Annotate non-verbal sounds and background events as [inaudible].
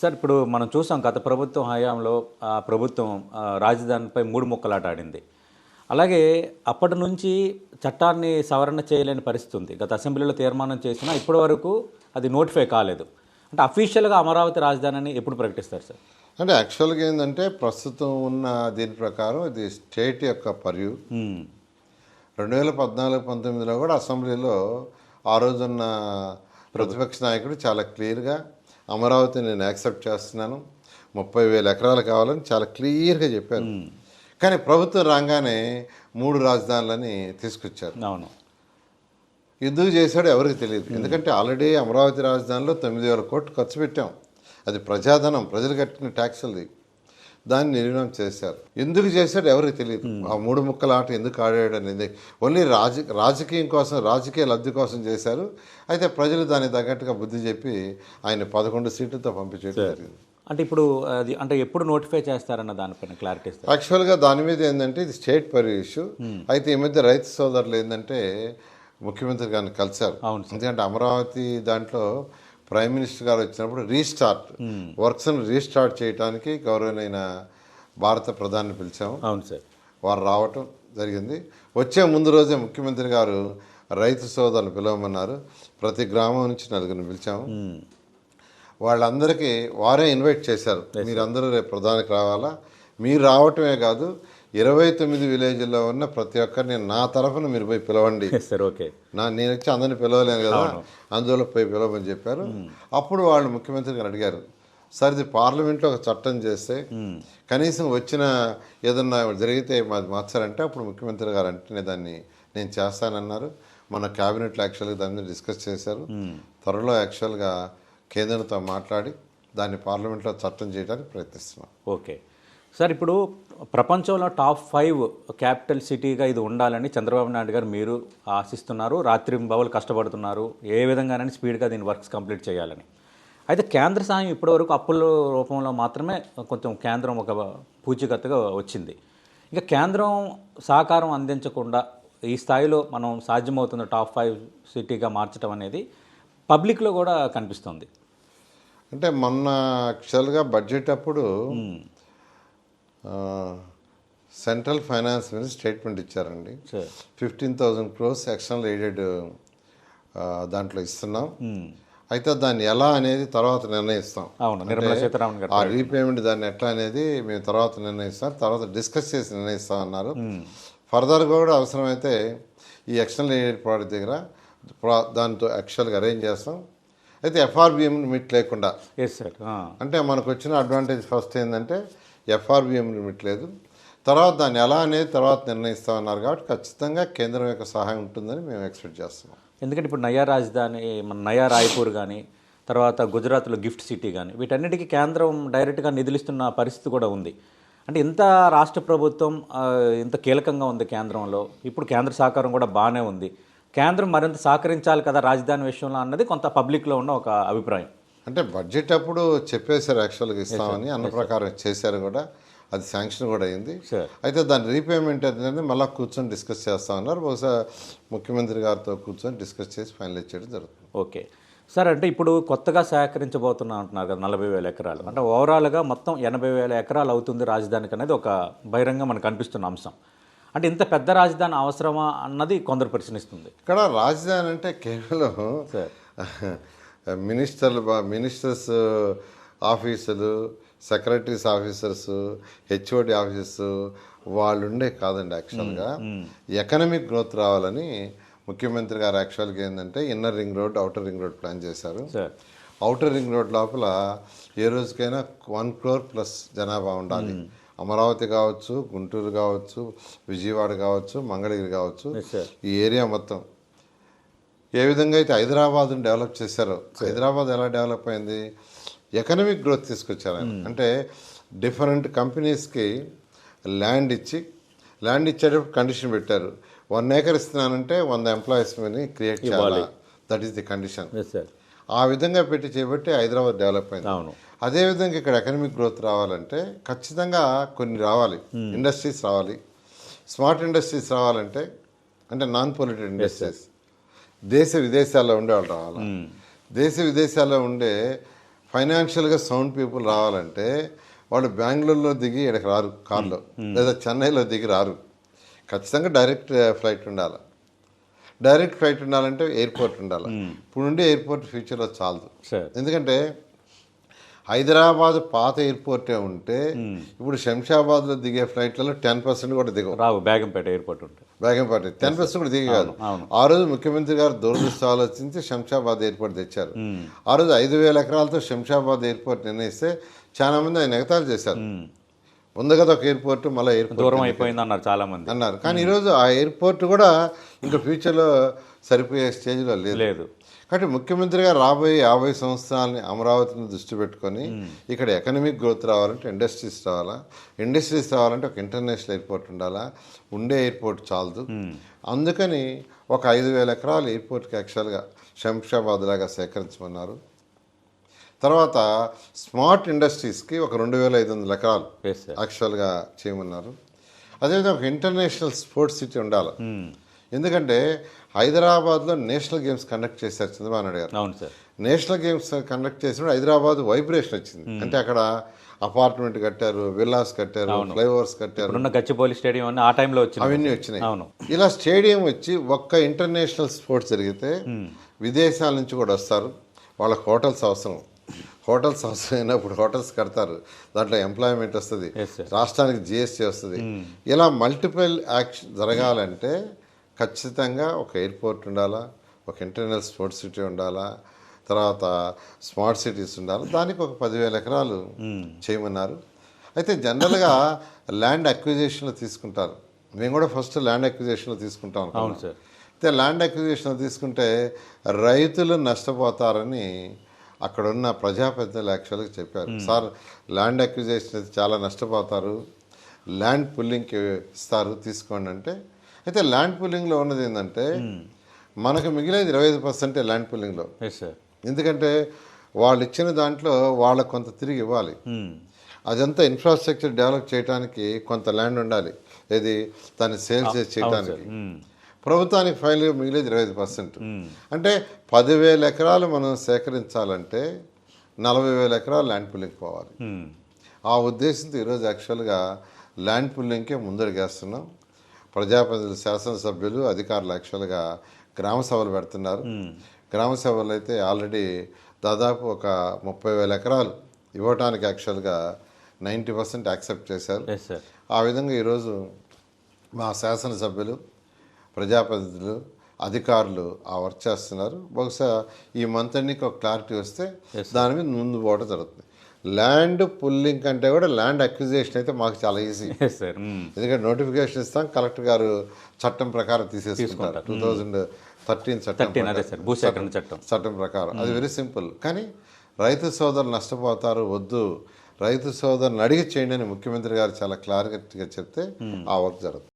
Sir ఇప్పుడు మనం చూసాం గత ప్రభుత్వం హయాంలో ఆ ప్రభుత్వం రాజధానిపై మూడు ముక్కలాట ఆడింది. అలాగే అప్పటి నుంచి చట్టాన్ని సవరణ చేయలేని పరిస్థితి ఉంది. గత అసెంబ్లీలో తీర్మానం చేసినా ఇప్పటి వరకు అది నోటిఫై కాలేదు. అంటే అఫీషియల్గా అమరావతి రాజధానిని ఎప్పుడు ప్రకటిస్తారు సార్? అంటే యాక్చువల్గా ఏంటంటే ప్రస్తుతం ఉన్న దీని ప్రకారం ఇది స్టేట్ యొక్క పర్యూ. రెండు వేల పద్నాలుగు పంతొమ్మిదిలో కూడా అసెంబ్లీలో ఆ రోజున్న ప్రతిపక్ష నాయకుడు చాలా క్లియర్గా అమరావతిని నేను యాక్సెప్ట్ చేస్తున్నాను. ముప్పై వేల ఎకరాలు కావాలని చాలా క్లియర్గా చెప్పారు. కానీ ప్రభుత్వం రాగానే మూడు రాజధానులని తీసుకొచ్చారు. అవును. ఎందుకు చేశాడో ఎవరికి తెలియదు. ఎందుకంటే ఆల్రెడీ అమరావతి రాజధానిలో తొమ్మిది వేల కోట్లు ఖర్చు పెట్టాం. అది ప్రజాధనం ప్రజలు కట్టిన ట్యాక్సులది. దాన్ని నిర్వహణ చేశారు. ఎందుకు చేశాడు ఎవరికి తెలియదు. ఆ మూడు ముక్కల ఆట ఎందుకు ఆడాడు అనేది ఓన్లీ రాజ రాజకీయం కోసం రాజకీయ లబ్ధి కోసం చేశారు. అయితే ప్రజలు దానికి తగ్గట్టుగా బుద్ధి చెప్పి ఆయన పదకొండు సీట్లతో పంపించేయడం జరిగింది. అంటే ఇప్పుడు అది అంటే ఎప్పుడు నోటిఫై చేస్తారన్న దానిపైన క్లారిటీ యాక్చువల్గా దాని మీద ఏంటంటే ఇది స్టేట్ పర్ ఇష్యూ. అయితే ఈ మధ్య రైతు సోదరులు ఏంటంటే ముఖ్యమంత్రి గారిని కలిశారు. అవును ఎందుకంటే అమరావతి దాంట్లో ప్రైమ్ మినిస్టర్ గారు వచ్చినప్పుడు రీస్టార్ట్ వర్క్స్ని రీస్టార్ట్ చేయడానికి గౌరవనైన భారత ప్రధాని పిలిచాము. అవును సార్. వారు రావటం జరిగింది. వచ్చే ముందు రోజే ముఖ్యమంత్రి గారు రైతు సోదరులు పిలవమన్నారు. ప్రతి గ్రామం నుంచి నలుగురిని పిలిచాము. వాళ్ళందరికీ వారే ఇన్వైట్ చేశారు. మీరందరూ రేపు ప్రధానికి రావాలా? మీరు రావటమే కాదు ఇరవై తొమ్మిది విలేజ్లో ఉన్న ప్రతి ఒక్కరిని నా తరఫున మీరు పోయి పిలవండి. [laughs] సార్ ఓకే నా నేను వచ్చి అందరిని పిలవలేను కదా? అందువల్ల పోయి పిలవమని చెప్పారు. అప్పుడు వాళ్ళు ముఖ్యమంత్రి గారు అడిగారు సార్ ఇది పార్లమెంట్లో ఒక చట్టం చేస్తే కనీసం వచ్చిన ఏదన్నా జరిగితే మాది మార్చారంటే అప్పుడు ముఖ్యమంత్రి గారు అంటేనే దాన్ని నేను చేస్తానన్నారు. మన క్యాబినెట్లో యాక్చువల్గా దాని మీద డిస్కస్ చేశారు. త్వరలో యాక్చువల్గా కేంద్రంతో మాట్లాడి దాన్ని పార్లమెంట్లో చట్టం చేయడానికి ప్రయత్నిస్తున్నాం. ఓకే సార్ ఇప్పుడు ప్రపంచంలో టాప్ ఫైవ్ క్యాపిటల్ సిటీగా ఇది ఉండాలని చంద్రబాబు నాయుడు గారు మీరు ఆశిస్తున్నారు రాత్రి బవలు కష్టపడుతున్నారు ఏ విధంగానైనా స్పీడ్గా దీని వర్క్స్ కంప్లీట్ చేయాలని. అయితే కేంద్ర సాయం ఇప్పటివరకు అప్పుల రూపంలో మాత్రమే కొంచెం కేంద్రం ఒక పూచికత్తుగా వచ్చింది. ఇంకా కేంద్రం సహకారం అందించకుండా ఈ స్థాయిలో మనం సాధ్యమవుతున్న టాప్ ఫైవ్ సిటీగా మార్చడం అనేది పబ్లిక్లో కూడా కనిపిస్తుంది. అంటే మొన్న యాక్చువల్గా బడ్జెట్ అప్పుడు సెంట్రల్ ఫైనాన్స్ మీద స్టేట్మెంట్ ఇచ్చారండి. Fifteen thousand crores external aided దాంట్లో ఇస్తున్నాం. అయితే దాన్ని ఎలా అనేది తర్వాత నిర్ణయిస్తాం. ఆ రీపేమెంట్ దాన్ని ఎట్లా అనేది మేము తర్వాత నిర్ణయిస్తాం. తర్వాత డిస్కస్ చేసి నిర్ణయిస్తాం అన్నారు. ఫర్దర్ కూడా అవసరమైతే ఈ ఎక్స్టర్నల్ ఎయిడెడ్ ప్రోడక్ట్ దగ్గర దాంతో యాక్చువల్గా అరేంజ్ చేస్తాం. అయితే ఎఫ్ఆర్బిఎం లిమిట్ లేకుండా అంటే మనకు వచ్చిన అడ్వాంటేజ్ ఫస్ట్ ఏంటంటే ఎఫ్ఆర్బిఎం లిమిట్ లేదు. తర్వాత దాన్ని ఎలా అనేది తర్వాత నిర్ణయిస్తామన్నారు కాబట్టి ఖచ్చితంగా కేంద్రం యొక్క సహాయం ఉంటుందని మేము ఎక్స్పెక్ట్ చేస్తున్నాం. ఎందుకంటే ఇప్పుడు నయా రాజధాని మన నయా రాయ్పూర్ కానీ తర్వాత గుజరాత్లో గిఫ్ట్ సిటీ కానీ వీటన్నిటికీ కేంద్రం డైరెక్ట్గా నిధులిస్తున్న పరిస్థితి కూడా ఉంది. అంటే ఇంత రాష్ట్ర ప్రభుత్వం ఇంత కీలకంగా ఉంది కేంద్రంలో. ఇప్పుడు కేంద్ర సహకారం కూడా బాగానే ఉంది. కేంద్రం మరింత సహకరించాలి కదా రాజధాని విషయంలో అన్నది కొంత పబ్లిక్లో ఉన్న ఒక అభిప్రాయం. అంటే బడ్జెట్ అప్పుడు చెప్పేశారు యాక్చువల్గా ఇస్తామని అన్న ప్రకారం చేశారు కూడా. అది శాంక్షన్ కూడా అయింది. అయితే దాని రీపేమెంట్ అనేది మళ్ళీ కూర్చొని డిస్కస్ చేస్తామన్నారు బహుశా ముఖ్యమంత్రి గారితో కూర్చొని డిస్కస్ చేసి ఫైనలైజ్ చేయడం జరుగుతుంది. ఓకే. సార్ అంటే ఇప్పుడు కొత్తగా సేకరించబోతున్నా అంటున్నారు కదా నలభై వేల ఎకరాలు. అంటే ఓవరాల్గా మొత్తం ఎనభై వేల ఎకరాలు అవుతుంది రాజధానికి అనేది ఒక బహిరంగ మనకు కనిపిస్తున్న అంశం. అంటే ఇంత పెద్ద రాజధాని అవసరమా అన్నది కొందరు ప్రశ్నిస్తుంది. ఇక్కడ రాజధాని అంటే కేవలం సార్ [laughs] మినిస్టర్లు మినిస్టర్స్ ఆఫీసులు సెక్రటరీస్ ఆఫీసర్స్ హెచ్ఓడి ఆఫీసర్స్ వాళ్ళు ఉండే కాదండి యాక్చువల్గా ఎకనమిక్ గ్రోత్ రావాలని ముఖ్యమంత్రి గారు యాక్చువల్గా ఏంటంటే inner ring road outer ring road plan చేశారు. అవుటర్ రింగ్ రోడ్ లోపల ఏ రోజుకైనా వన్ క్రోర్ ప్లస్ జనాభా ఉండాలి. అమరావతి కావచ్చు గుంటూరు కావచ్చు విజయవాడ కావచ్చు మంగళగిరి కావచ్చు. ఈ ఏరియా మొత్తం ఏ విధంగా అయితే హైదరాబాద్ని డెవలప్ చేశారో హైదరాబాద్ ఎలా డెవలప్ అయింది? ఎకనమిక్ గ్రోత్ తీసుకొచ్చారు ఆయన. అంటే డిఫరెంట్ కంపెనీస్కి ల్యాండ్ ఇచ్చి ల్యాండ్ ఇచ్చేటప్పుడు కండిషన్ పెట్టారు. వన్ ఏకర్ ఇస్తున్నానంటే వంద ఎంప్లాయీస్ క్రియేట్ చేయాలి? దట్ ఈస్ ది కండిషన్ ఆ విధంగా పెట్టి చేపట్టి హైదరాబాద్ డెవలప్ అయింది. అవును. అదేవిధంగా ఇక్కడ ఎకనమిక్ గ్రోత్ రావాలంటే ఖచ్చితంగా కొన్ని రావాలి. ఇండస్ట్రీస్ రావాలి. స్మార్ట్ ఇండస్ట్రీస్ రావాలంటే అంటే నాన్ పొల్యూటెడ్ ఇండస్ట్రీస్. దేశ విదేశాల్లో ఉండే వాళ్ళు రావాలి? దేశ విదేశాల్లో ఉండే ఫైనాన్షియల్గా సౌండ్ పీపుల్ రావాలంటే వాళ్ళు బెంగళూరులో దిగి ఇక్కడికి రారు కార్లో. లేదా చెన్నైలో దిగి రారు. ఖచ్చితంగా డైరెక్ట్ ఫ్లైట్ ఉండాలి? డైరెక్ట్ ఫ్లైట్ ఉండాలంటే ఎయిర్పోర్ట్ ఉండాలి? ఇప్పుడు ఉండే ఎయిర్పోర్ట్ ఫ్యూచర్లో చాలదు. ఎందుకంటే హైదరాబాద్ పాత ఎయిర్పోర్టే ఉంటే ఇప్పుడు శంషాబాద్లో దిగే ఫ్లైట్లలో టెన్ పర్సెంట్ కూడా దిగవు. రావు బేగంపేట ఎయిర్పోర్ట్ ఉంటుంది బేగంపేట టెన్ పర్సెంట్ కూడా దిగి కాదు. ఆ రోజు ముఖ్యమంత్రి గారు దూరదృష్టి ఆలోచించి శంషాబాద్ ఎయిర్పోర్ట్ తెచ్చారు. ఆ రోజు ఐదు వేల ఎకరాలతో శంషాబాద్ ఎయిర్పోర్ట్ నిర్ణయిస్తే చాలా మంది ఆయన ఎగతాళి చేశారు. ఉంది కదా ఒక ఎయిర్పోర్ట్ మళ్ళీ ఎయిర్పోర్ట్ దూరం అయిపోయింది అన్నారు చాలా మంది అన్నారు. కానీ ఈరోజు ఆ ఎయిర్పోర్ట్ కూడా ఇంకా ఫ్యూచర్లో సరిపోయే స్టేజ్లో లేదు. లేదు. కాబట్టి ముఖ్యమంత్రిగా రాబోయే యాభై సంవత్సరాలని అమరావతిని దృష్టి పెట్టుకొని ఇక్కడ ఎకనమిక్ గ్రోత్ రావాలంటే ఇండస్ట్రీస్ రావాలా? ఇండస్ట్రీస్ రావాలంటే ఒక ఇంటర్నేషనల్ ఎయిర్పోర్ట్ ఉండాలా? ఉండే ఎయిర్పోర్ట్ చాలదు. అందుకని ఒక ఐదు వేల ఎకరాలు ఎయిర్పోర్ట్కి యాక్చువల్గా శంషాబాద్ లాగా సేకరించమన్నారు. తర్వాత స్మార్ట్ ఇండస్ట్రీస్కి ఒక రెండు వేల ఐదు వందల ఎకరాలు యాక్చువల్గా చేయమన్నారు. అదేవిధంగా ఒక ఇంటర్నేషనల్ స్పోర్ట్స్ సిటీ ఉండాలి. ఎందుకంటే హైదరాబాద్లో నేషనల్ గేమ్స్ కండక్ట్ చేశారు చంద్రబాబు నాయుడు గారు. అవును సార్. నేషనల్ గేమ్స్ కండక్ట్ చేసినప్పుడు హైదరాబాద్ వైబ్రేషన్ వచ్చింది. అంటే అక్కడ అపార్ట్మెంట్ కట్టారు విల్లాస్ కట్టారు ఫ్లైఓవర్స్ కట్టారు. గచ్చిబౌలి స్టేడియం అన్ని ఆ టైంలో వచ్చింది అవన్నీ వచ్చినాయి. అవును. ఇలా స్టేడియం వచ్చి ఒక్క ఇంటర్నేషనల్ స్పోర్ట్స్ జరిగితే విదేశాల నుంచి కూడా వస్తారు. వాళ్ళకి హోటల్స్ అవసరం. హోటల్స్ అవసరం అయినప్పుడు హోటల్స్ కడతారు. దాంట్లో ఎంప్లాయ్మెంట్ వస్తుంది. రాష్ట్రానికి జిఎస్టీ వస్తుంది. ఇలా మల్టిపుల్ యాక్షన్ జరగాలంటే ఖచ్చితంగా ఒక ఎయిర్పోర్ట్ ఉండాలా ఒక ఇంటర్నల్ స్పోర్ట్స్ సిటీ ఉండాలా తర్వాత స్మార్ట్ సిటీస్ ఉండాలి దానికి ఒక పదివేల ఎకరాలు చేయమన్నారు. అయితే జనరల్గా ల్యాండ్ అక్విజిషన్లో తీసుకుంటారు. మేము కూడా ఫస్ట్ ల్యాండ్ అక్విజిషన్లో తీసుకుంటాం అవును. సార్. అయితే ల్యాండ్ అక్విజిషన్ తీసుకుంటే రైతులు నష్టపోతారని అక్కడ ఉన్న ప్రజాప్రతినిధులు యాక్చువల్గా చెప్పారు. సార్ ల్యాండ్ అక్విజిషన్ అయితే చాలా నష్టపోతారు. ల్యాండ్ పుల్లింగ్కి ఇస్తారు తీసుకోండి అంటే అయితే ల్యాండ్ పుల్లింగ్లో ఉన్నది ఏంటంటే మనకు మిగిలేది ఇరవై ఐదు పర్సెంటే ల్యాండ్ సార్ ఎందుకంటే వాళ్ళు ఇచ్చిన దాంట్లో వాళ్ళకు కొంత తిరిగి ఇవ్వాలి. అదంతా ఇన్ఫ్రాస్ట్రక్చర్ డెవలప్ చేయడానికి కొంత ల్యాండ్ ఉండాలి. ఇది దాన్ని సేల్ చేసి చేయడానికి ప్రభుత్వానికి ఫైనల్గా మిగిలేదు ఇరవై ఐదు పర్సెంట్. అంటే పదివేల ఎకరాలు మనం సేకరించాలంటే నలభై వేల ఎకరాలు ల్యాండ్ పుల్లింగ్ పోవాలి. ఆ ఉద్దేశంతో ఈరోజు యాక్చువల్గా ల్యాండ్ పుల్లింగ్కే ముందడుగేస్తున్నాం. ప్రజాప్రతినిధులు శాసనసభ్యులు అధికారులు యాక్చువల్గా గ్రామ సభలు పెడుతున్నారు. గ్రామ సభలు అయితే ఆల్రెడీ దాదాపు ఒక ముప్పై వేల ఎకరాలు ఇవ్వటానికి యాక్చువల్గా నైంటీ పర్సెంట్ యాక్సెప్ట్ చేశారు. ఆ విధంగా ఈరోజు మా శాసనసభ్యులు ప్రజాప్రతినిధులు అధికారులు ఆ వర్క్ చేస్తున్నారు. బహుశా ఈ మంత్ అన్నికి ఒక క్లారిటీ వస్తే దాని మీద ముందు పోవడం జరుగుతుంది. ల్యాండ్ పుల్లింగ్ కంటే కూడా ల్యాండ్ అక్విజిషన్ అయితే మాకు చాలా ఈజీ సార్ ఎందుకంటే నోటిఫికేషన్ ఇస్తాం కలెక్టర్ గారు చట్టం ప్రకారం తీసేసుకుంటారు. టూ థౌజండ్ థర్టీన్ చట్టం భూసేకరణ చట్టం చట్టం. ప్రకారం. అది వెరీ సింపుల్ కానీ రైతు సోదరులు నష్టపోతారు వద్దు. రైతు సోదరుని అడిగి చేయండి అని ముఖ్యమంత్రి గారు చాలా క్లారిటీగా చెప్తే ఆ వర్క్ జరుగుతుంది.